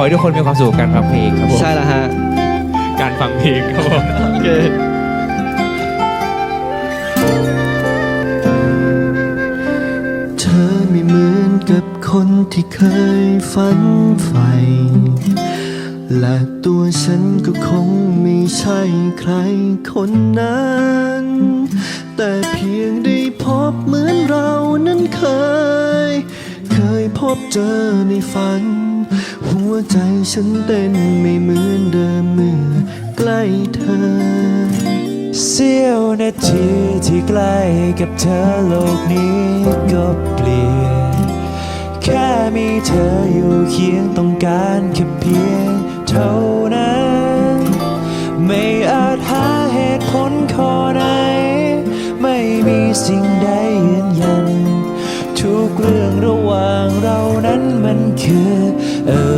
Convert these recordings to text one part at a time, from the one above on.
ขอให้ทุกคนมีความสุขกับการฟังเพลงครับผมใช่แล้วฮะ การฟังเพลงครับผมโอเค เธอไม่เหมือนกับคนที่เคยฝันใฝ่และตัวฉันก็คงไม่ใช่ใครคนนั้น แต่เพียงได้พบเหมือนเรานั้นเคย เคยพบเจอในฝันหั วใจฉันเต้นไม่เหมือนเดิมเมื่อใกล้เธอ เสี้ยวนาทีที่ใกล้กับเธอโลกนี้ก็เปลี่ยน แค่มีเธออยู่เคียงต้องการแค่เพียงเท่านั้น ไม่อาจหาเหตุผลข้อไหน ไม่มีสิ่งใดยืนยัน ทุกเรื่องระหว่างเรานั้นมันคืออะไร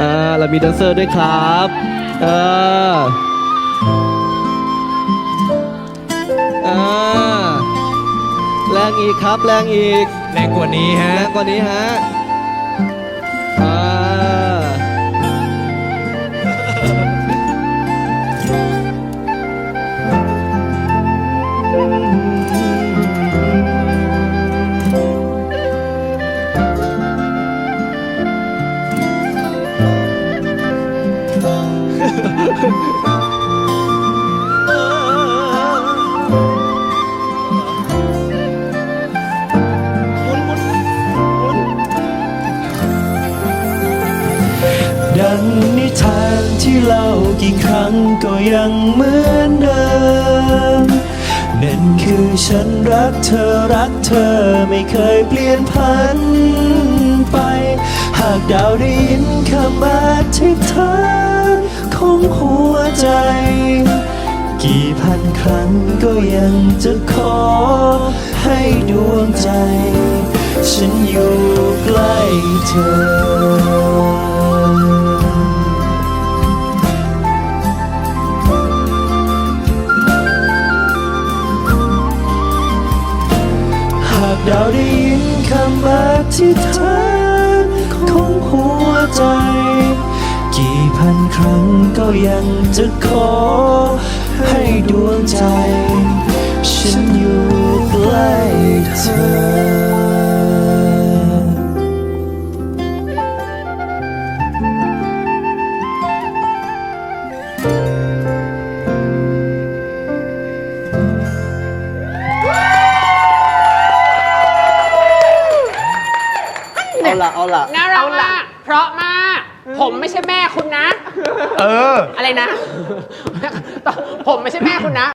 อ่าเรามีแดนเซอร์ด้วยครับเอออ่าแรงอีกครับ แรงอีกแรงกว่านี้ฮะ แรงกว่านี้ฮะ ที่เล่ากี่ครั้งก็ยังเหมือนเดิมนั่นคือฉันรักเธอรักเธอไม่เคยเปลี่ยนพันไป หากดาวได้ยินคำอธิษฐานของหัวใจ กี่พันครั้งก็ยังจะขอให้ดวงใจ ฉันอยู่ใกล้เธอากดาวได้ยินคำอธิษฐานของหัวใจ กี่พันครั้งก็ยังจะขอ ให้ดวงใจ ฉันอยู่ใกล้เธอ เอาละเอาละน่ารักมากเพราะมาก ผมไม่ใช่แม่คุณนะ เออ อะไรนะ ผมไม่ใช่แม่คุณนะ